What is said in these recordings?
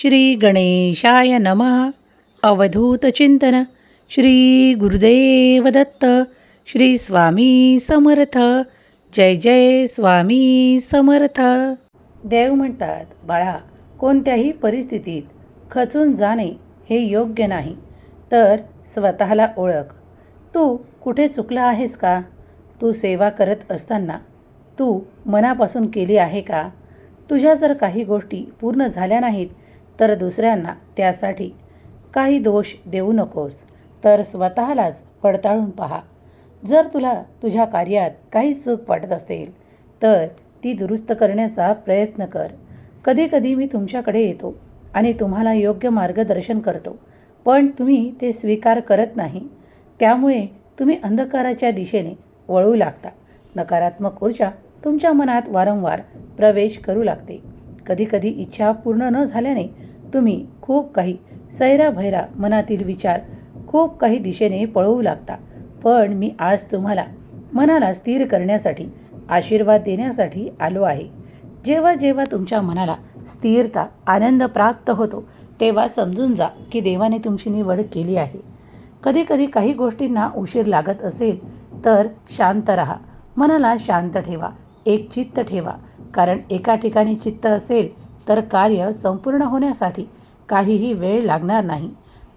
श्री गणेशाय नमः अवधूतचिंतन श्री गुरुदेव दत्त. श्री स्वामी समर्थ. जय जय स्वामी समर्थ. देव म्हणतात बाळा कोणत्याही परिस्थितीत खचून जाणे हे योग्य नाही. तर स्वतःला ओळख. तू कुठे चुकला आहेस का? तू सेवा करत असताना तू मनापासून केली आहे का? तुझ्या जर काही गोष्टी पूर्ण झाल्या नाहीत तर दुसऱ्यांना त्यासाठी काही दोष देऊ नकोस. तर स्वतःलाच पडताळून पहा. जर तुला तुझ्या कार्यात काही चूक वाटत असेल तर ती दुरुस्त करण्याचा प्रयत्न कर. कधीकधी मी तुमच्याकडे येतो आणि तुम्हाला योग्य मार्गदर्शन करतो पण तुम्ही ते स्वीकार करत नाही. त्यामुळे तुम्ही अंधकाराच्या दिशेने वळू लागता. नकारात्मक ऊर्जा तुमच्या मनात वारंवार प्रवेश करू लागते. कधीकधी इच्छा पूर्ण न झाल्याने तुम्ही खूप काही सैराभैरा मनातील विचार खूप काही दिशेने पळवू लागता. पण मी आज तुम्हाला मनाला स्थिर करण्यासाठी आशीर्वाद देण्यासाठी आलो आहे. जेव्हा जेव्हा तुमच्या मनाला स्थिरता आनंद प्राप्त होतो तेव्हा समजून जा की देवाने तुमची निवड केली आहे. कधीकधी काही गोष्टींना उशीर लागत असेल तर शांत राहा. मनाला शांत ठेवा एक चित्त ठेवा. कारण एका ठिकाणी चित्त असेल तर कार्य संपूर्ण होण्यासाठी काहीही वेळ लागणार नाही.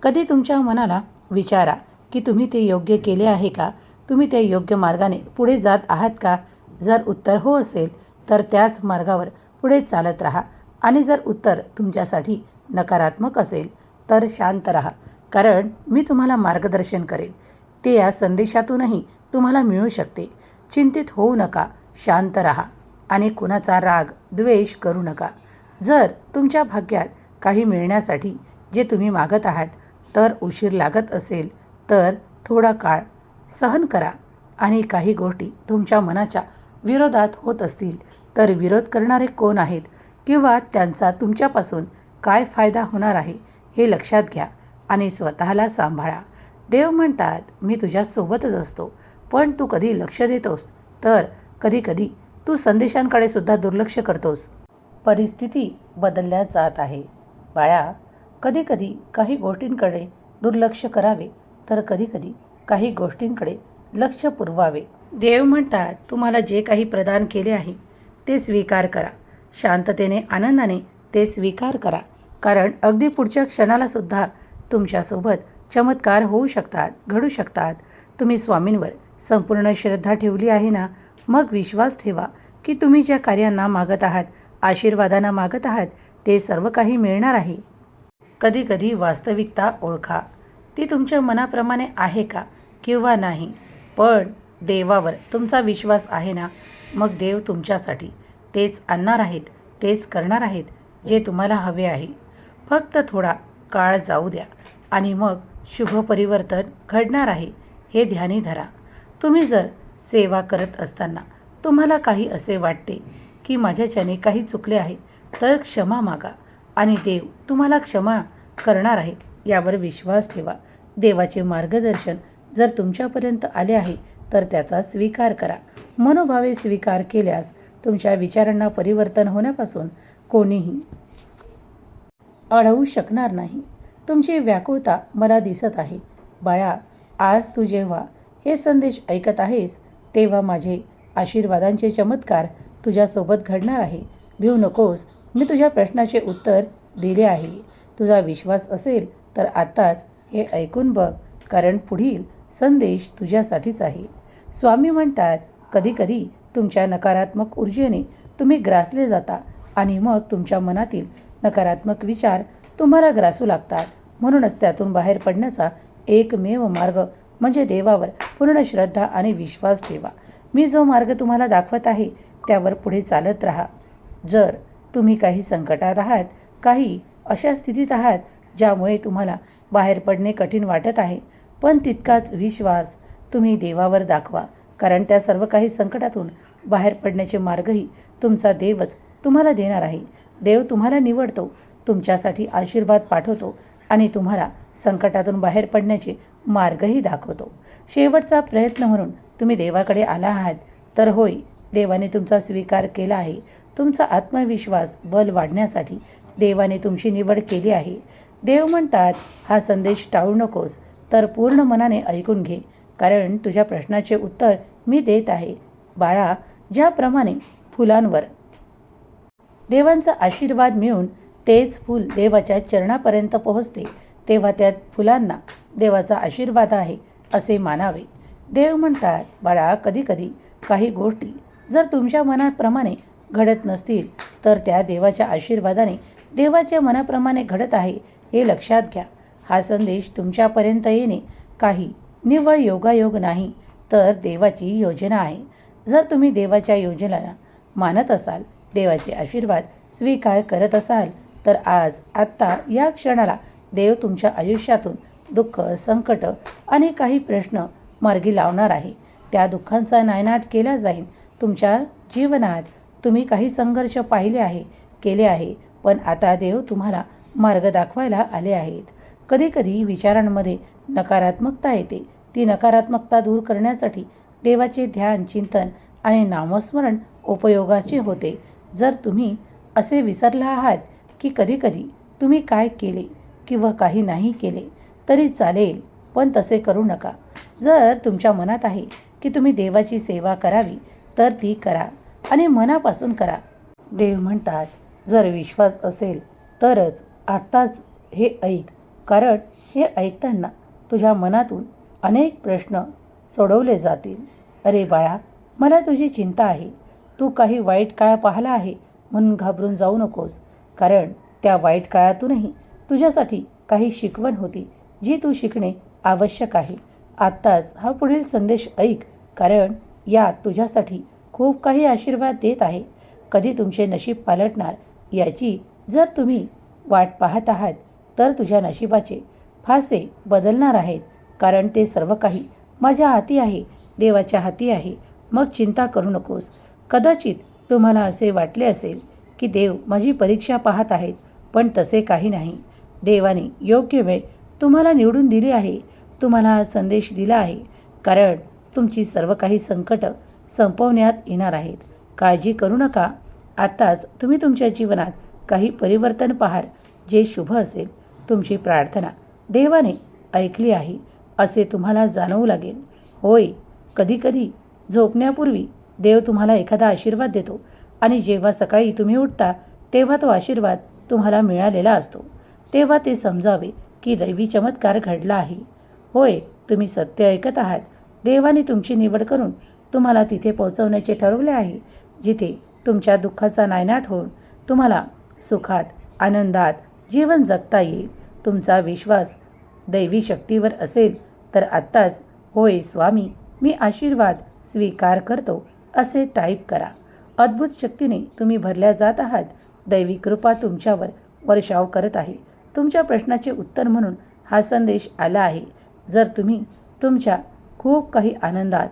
कधी तुमच्या मनाला विचारा की तुम्ही ते योग्य केले आहे का? तुम्ही ते योग्य मार्गाने पुढे जात आहात का? जर उत्तर हो असेल तर त्याच मार्गावर पुढे चालत राहा. आणि जर उत्तर तुमच्यासाठी नकारात्मक असेल तर शांत राहा. कारण मी तुम्हाला मार्गदर्शन करेन. ते या संदेशातूनही तुम्हाला मिळू शकते. चिंतित होऊ नका शांत राहा. आणि कुणाचा राग द्वेष करू नका. जर तुमच्या भाग्यात काही मिळण्यासाठी जे तुम्ही मागत आहात तर उशीर लागत असेल तर थोडा काळ सहन करा आणि काही गोष्टी तुमच्या मनाच्या विरोधात होत असतील तर विरोध करणारे कोण आहेत किंवा त्यांचा तुमच्यापासून काय फायदा होणार आहे हे लक्षात घ्या आणि स्वतःला सांभाळा. देव म्हणतात मी तुझ्यासोबतच असतो पण तू कधी लक्ष देतोस? तर कधीकधी तू संदेशांकडे सुद्धा दुर्लक्ष करतोस. परिस्थिती बदलल्या जात आहे. बाळा कधीकधी काही गोष्टींकडे दुर्लक्ष करावे तर कधीकधी काही गोष्टींकडे लक्ष पुरवावे. देव म्हणतात तुम्हाला जे काही प्रदान केले आहे ते स्वीकार करा. शांततेने आनंदाने ते स्वीकार करा. कारण अगदी पुढच्या क्षणालासुद्धा तुमच्यासोबत चमत्कार होऊ शकतात घडू शकतात. तुम्ही स्वामींवर संपूर्ण श्रद्धा ठेवली आहे ना? मग विश्वास ठेवा की तुम्ही ज्या कार्यांना मागत आहात आशीर्वादांना मागत आहात ते सर्व काही मिळणार आहे. कधीकधी वास्तविकता ओळखा. ती तुमच्या मनाप्रमाणे आहे का किंवा नाही? पण देवावर तुमचा विश्वास आहे ना? मग देव तुमच्यासाठी तेच आणणार आहेत तेच करणार आहेत जे तुम्हाला हवे आहे. फक्त थोडा काळ जाऊ द्या आणि मग शुभ परिवर्तन घडणार आहे हे ध्यानी धरा. तुम्ही जर सेवा करत असताना तुम्हाला काही असे वाटते की माझ्याच्याने काही चुकले आहे तर क्षमा मागा आणि देव तुम्हाला क्षमा करणार आहे यावर विश्वास ठेवा. देवाचे मार्गदर्शन जर तुमच्यापर्यंत आले आहे तर त्याचा स्वीकार करा. मनोभावे स्वीकार केल्यास तुमच्या विचारांना परिवर्तन होण्यापासून कोणीही अडवू शकणार नाही. तुमची व्याकुळता मला दिसत आहे. बाळा आज तू जेव्हा हे संदेश ऐकत आहेस तेव्हा माझे आशीर्वादांचे चमत्कार तुझ्यासोबत घडणार आहे. भिऊ नकोस. मी तुझ्या प्रश्नाचे उत्तर दिले आहे. तुझा विश्वास असेल तर आत्ताच हे ऐकून बघ कारण पुढील संदेश तुझ्यासाठीच आहे. स्वामी म्हणतात कधीकधी तुमच्या नकारात्मक ऊर्जेने तुम्ही ग्रासले जाता आणि मग तुमच्या मनातील नकारात्मक विचार तुम्हाला ग्रासू लागतात. म्हणूनच त्यातून बाहेर पडण्याचा एकमेव मार्ग म्हणजे देवावर पूर्ण श्रद्धा आणि विश्वास ठेवा. मी जो मार्ग तुम्हाला दाखवत आहे त्यावर पुढे चालत राहा. जर तुम्ही काही संकटात आहात काही अशा स्थितीत आहात ज्यामुळे तुम्हाला बाहेर पडणे कठीण वाटत आहे पण तितकाच विश्वास तुम्ही देवावर दाखवा कारण त्या सर्व काही संकटातून बाहेर पडण्याचे मार्गही तुमचा देवच तुम्हाला देणार आहे. देव तुम्हाला निवडतो तुमच्यासाठी आशीर्वाद पाठवतो आणि तुम्हाला संकटातून बाहेर पडण्याचे मार्गही दाखवतो. शेवटचा प्रयत्न म्हणून तुम्ही देवाकडे आला आहात तर होय देवाने तुमचा स्वीकार केला आहे. तुमचा आत्मविश्वास बल वाढण्यासाठी देवाने तुमची निवड केली आहे. देव म्हणतात हा संदेश टाळू नकोस तर पूर्ण मनाने ऐकून घे कारण तुझ्या प्रश्नाचे उत्तर मी देत आहे. बाळा ज्याप्रमाणे फुलांवर देवांचा आशीर्वाद मिळून तेच फूल देवाच्या चरणापर्यंत पोहोचते तेव्हा त्या फुलांना देवाचा आशीर्वाद आहे असे मानावे. देव म्हणतात बाळा कधीकधी काही गोष्टी जर तुमच्या मनाप्रमाणे घडत नसतील तर त्या देवाच्या आशीर्वादाने देवाच्या मनाप्रमाणे घडत आहे हे लक्षात घ्या. हा संदेश तुमच्यापर्यंत येणे काही निव्वळ योगायोग नाही तर देवाची योजना आहे. जर तुम्ही देवाच्या योजनेला मानत असाल देवाचे आशीर्वाद स्वीकार करत असाल तर आज आत्ता या क्षणाला देव तुमच्या आयुष्यातून दुःख संकट आणि काही प्रश्न मार्गी लावणार आहे. त्या दुःखांचा नायनाट केला जाईल तुमच्या जीवनात तुम्ही काही संघर्ष पाहिले आहे केले आहे पण आता देव तुम्हाला मार्ग दाखवायला आले आहेत. कधीकधी विचारांमध्ये नकारात्मकता येते. ती नकारात्मकता दूर करण्यासाठी देवाचे ध्यान चिंतन आणि नामस्मरण उपयोगाचे होते. जर तुम्ही असे विसरला आहात की कधीकधी तुम्ही काय केले किंवा काही नाही केले तरी चालेल पण तसे करू नका. जर तुमच्या मनात आहे की तुम्ही देवाची सेवा करावी तर ती करा आणि मनापासून करा. देव म्हणतात जर विश्वास असेल तरच आत्ताच हे ऐक कारण हे ऐकताना तुझ्या मनातून अनेक प्रश्न सोडवले जातील. अरे बाळा मला तुझी चिंता आहे. तू काही वाईट काळ पाहिला आहे म्हणून घाबरून जाऊ नकोस कारण त्या वाईट काळातूनही तुझ्यासाठी काही शिकवण होती जी तू शिकणे आवश्यक आहे. आत्ताच हा पुढील संदेश ऐक कारण यात तुझ्यासाठी खूप काही आशीर्वाद देत आहे. कधी तुमचे नशीब पालटणार याची जर तुम्ही वाट पाहत आहात तर तुझ्या नशिबाचे फासे बदलणार आहेत कारण ते सर्व काही माझ्या हाती आहे देवाच्या हाती आहे. मग चिंता करू नकोस. कदाचित तुम्हाला असे वाटले असेल की देव माझी परीक्षा पाहत आहेत पण तसे काही नाही. देवाने योग्य वेळ तुम्हाला निवडून दिली आहे. तुम्हाला हा संदेश दिला आहे. कारण तुमची सर्व काही संकटं संपवण्यात येणार आहेत. काळजी करू नका. आत्ताच तुम्ही तुमच्या जीवनात काही परिवर्तन पाहाल जे शुभ असेल. तुमची प्रार्थना देवाने ऐकली आहे असे तुम्हाला जाणवू लागेल. होय कधीकधी झोपण्यापूर्वी देव तुम्हाला एखादा आशीर्वाद देतो आणि जेव्हा सकाळी तुम्ही उठता तेव्हा तो आशीर्वाद तुम्हाला मिळालेला असतो. तेव्हा ते समजावे की दैवी चमत्कार घडला आहे. होय तुम्ही सत्य ऐकत आहात. देवाने तुमची निवड करून तुम्हाला तिथे पोहोचवण्याचे ठरवले आहे जिथे तुमच्या दुःखाचा नायनाट होऊन तुम्हाला सुखात आनंदात जीवन जगता येईल. तुमचा विश्वास दैवी शक्तीवर असेल तर आत्ताच होय स्वामी मी आशीर्वाद स्वीकार करतो असे टाईप करा. अद्भुत शक्तीने तुम्ही भरल्या जात आहात. दैवी कृपा तुमच्यावर वर्षाव करत आहे. तुमच्या प्रश्नाचे उत्तर म्हणून हा संदेश आला आहे. जर तुम्ही तुमच्या खूप काही आनंदात.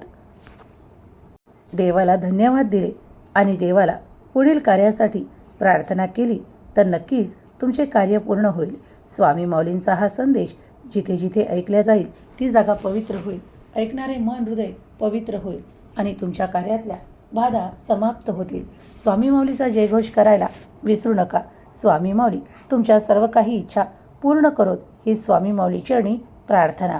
देवाला धन्यवाद दिले आणि देवाला पुढील कार्यासाठी प्रार्थना केली तर नक्कीच तुमचे कार्य पूर्ण होईल. स्वामी माऊलींचा हा संदेश जिथे जिथे ऐकल्या जाईल ती जागा पवित्र होईल. ऐकणारे मन हृदय पवित्र होईल आणि तुमच्या कार्यातल्या बाधा समाप्त होतील. स्वामी माऊलीचा जयघोष करायला विसरू नका. स्वामी माऊली तुमच्या सर्व काही इच्छा पूर्ण करोत ही स्वामी माऊली चरणी प्रार्थना.